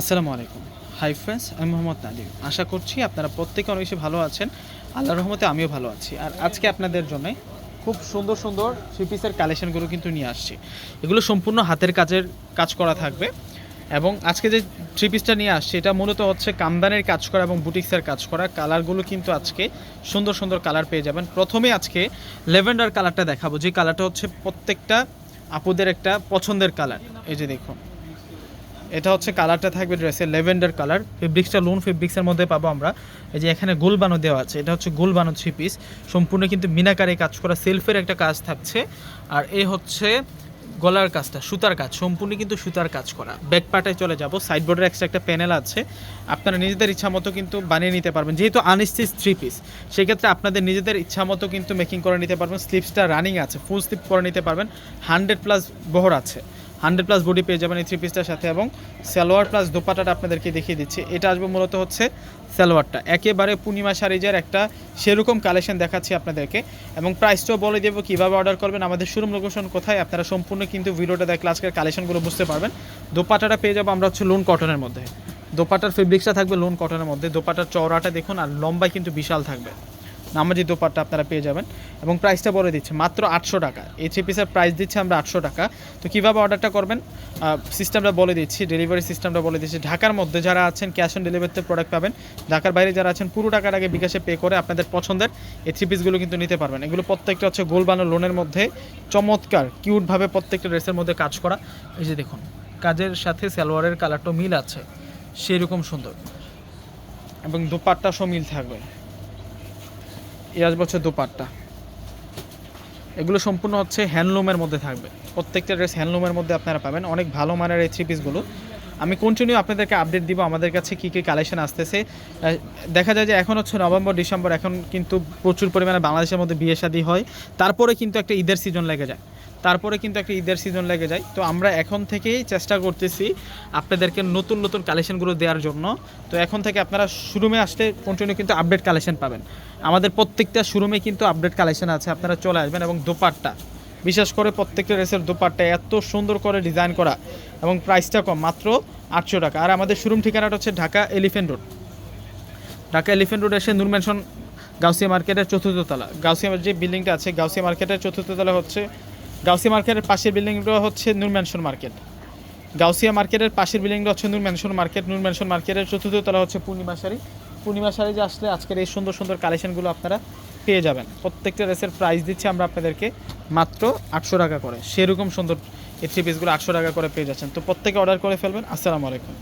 আসসালামু আলাইকুম। Hi friends আমি মোহাম্মদ নাদিম আশা করছি আপনারা প্রত্যেকে অনেক বেশি ভালো আছেন। আল্লাহর রহমতে আমিও ভালো আছি। আর আজকে আপনাদের জন্য খুব সুন্দর সুন্দর পিসের কালেকশনগুলো কিন্তু নিয়ে আসছি। এগুলো সম্পূর্ণ হাতের কাজের কাজ করা থাকবে। এবং আজকে যে থ্রি পিসটা নিয়ে আসছে, এটা মূলত হচ্ছে কামদানের কাজ করা এবং বুটিক্সের কাজ করা। কালারগুলো কিন্তু আজকে সুন্দর সুন্দর কালার পেয়ে যাবেন। প্রথমে আজকে লেভেন্ডার কালারটা দেখাবো। যে কালারটা হচ্ছে প্রত্যেকটা আপুদের একটা পছন্দের কালার এই যে দেখুন। এটা হচ্ছে কালারটা থাকবে ড্রেসের লেভেন্ডার কালার। ফেব্রিক্সটা লোন ফেব্রিক্সের মধ্যে পাবো আমরা। এই যে এখানে গোল বানো দেওয়া আছে, এটা হচ্ছে গোল বানো থ্রি পিস সম্পূর্ণ কিন্তু মিনাকারে কাজ করা, সেলফের একটা কাজ থাকছে। আর এ হচ্ছে গলার কাজটা, সুতার কাজ, সম্পূর্ণ কিন্তু সুতার কাজ করা। ব্যাক পার্টায় চলে যাব সাইড বোর্ডের এক্সট্রা একটা প্যানেল আছে। আপনারা নিজেদের ইচ্ছা মতো কিন্তু বানিয়ে নিতে পারবেন, যেহেতু আনস্টিচ থ্রি পিস সেক্ষেত্রে আপনাদের নিজেদের ইচ্ছা মতো কিন্তু মেকিং করে নিতে পারবেন। স্লিপসটা রানিং আছে ফুল স্লিপ করে নিতে পারবেন। হান্ড্রেড প্লাস বহর আছে। হান্ড্রেড প্লাস বডি পেয়ে যাবেন এই থ্রি পিসটার সাথে এবং সালোয়ার প্লাস দোপাটাটা আপনাদেরকে দেখিয়ে দিচ্ছি। এটা আসবে মূলত হচ্ছে সালোয়ারটা। একেবারে পূর্ণিমা শাড়িজের একটা সেরকম কালেকশন দেখাচ্ছি আপনাদেরকে। এবং প্রাইসটাও বলে দেবো কীভাবে অর্ডার করবেন, আমাদের শোরুম লোকেশন কোথায়, আপনারা সম্পূর্ণ কিন্তু ভিডিওটা দেখলে আজকের কালেকশনগুলো বুঝতে পারবেন। দোপাটাটা পেয়ে যাব আমরা হচ্ছে লোন কটনের মধ্যে। দোপাটার ফেব্রিক্সটা থাকবে লোন কটনের মধ্যে। দোপাটার চওড়াটা দেখুন আর লম্বাই কিন্তু বিশাল থাকবে। নামাজি দোপাট্টা আপনারা পেয়ে যাবেন এবং প্রাইসটা বলে দিচ্ছে, মাত্র আটশো টাকা। এই থ্রি পিসের প্রাইস দিচ্ছে আমরা আটশো টাকা। তো কীভাবে অর্ডারটা করবেন? সিস্টেমটা বলে দিচ্ছি ডেলিভারি সিস্টেমটা বলে দিচ্ছি। ঢাকার মধ্যে যারা আছেন ক্যাশ অন ডেলিভারিতে প্রোডাক্ট পাবেন। ঢাকার বাইরে যারা আছেন, পুরো টাকার আগে বিকাশে পে করে আপনাদের পছন্দের এই থ্রি পিসগুলো কিন্তু নিতে পারবেন। এগুলো প্রত্যেকটা হচ্ছে গোল বানো লোনের মধ্যে চমৎকার কিউটভাবে প্রত্যেকটা ড্রেসের মধ্যে কাজ করা। এই যে দেখুন, কাজের সাথে সালোয়ারের কালারটা মিল আছে, সেরকম সুন্দর। এবং দোপাট্টা সহ মিল থাকবে। এ আসবে হচ্ছে দোপাট্টা। এগুলো সম্পূর্ণ হচ্ছে হ্যান্ডলুমের মধ্যে থাকবে। প্রত্যেকটা ড্রেস হ্যান্ডলুমের মধ্যে আপনারা পাবেন। অনেক ভালো মানের এই থ্রি পিসগুলো আমি কন্টিনিউ আপনাদেরকে আপডেট দিব আমাদের কাছে কী কী কালেকশান আসতেছে। দেখা যায় যে এখন হচ্ছে নভেম্বর, ডিসেম্বর, এখন কিন্তু প্রচুর পরিমাণে বাংলাদেশের মধ্যে বিয়ে শাদী হয়। তারপরে কিন্তু একটা ঈদের সিজন লেগে যায়। তারপরে কিন্তু একটা ঈদের সিজন লেগে যায়। তো আমরা এখন থেকেই চেষ্টা করতেছি আপনাদেরকে নতুন নতুন কালেকশনগুলো দেওয়ার জন্য। তো এখন থেকে আপনারা শোরুমে আসতে কন্টিনিউ কিন্তু আপডেট কালেকশন পাবেন। আমাদের প্রত্যেকটা শোরুমে কিন্তু আপডেট কালেকশন আছে। আপনারা চলে আসবেন এবং দোপাট্টা, বিশেষ করে প্রত্যেকটা রেসের দোপাট্টা এত সুন্দর করে ডিজাইন করা এবং প্রাইসটা কম, মাত্র আটশো টাকা। আর আমাদের শোরুম ঠিকানাটা হচ্ছে Dhaka elephant road Dhaka elephant road এসে নূর ম্যানশন গাউসিয়া মার্কেটের চতুর্থ তলা। গাউসিয়া যে বিল্ডিংটা আছে, গাউসিয়া মার্কেটের চতুর্থ তলা হচ্ছে গাউসিয়া মার্কেটের পাশের বিল্ডিংটা হচ্ছে নূর ম্যানশন মার্কেট। গাউসিয়া মার্কেটের পাশের বিল্ডিংটা হচ্ছে Noor mansion market. Noor mansion মার্কেটের চতুর্থ তলা হচ্ছে পূর্ণিমা শাড়ি। পূর্ণিমা শাড়ি যে আসলে আজকের এই সুন্দর সুন্দর কালেকশনগুলো আপনারা পেয়ে যাবেন। প্রত্যেকটা ড্রেসের প্রাইস দিচ্ছি আমরা আপনাদেরকে মাত্র আটশো টাকা করে। সেরকম সুন্দর এই থ্রি পিসগুলো আটশো টাকা করে পেয়ে যাচ্ছেন। তো প্রত্যেকে অর্ডার করে ফেলবেন। আসসালামু আলাইকুম।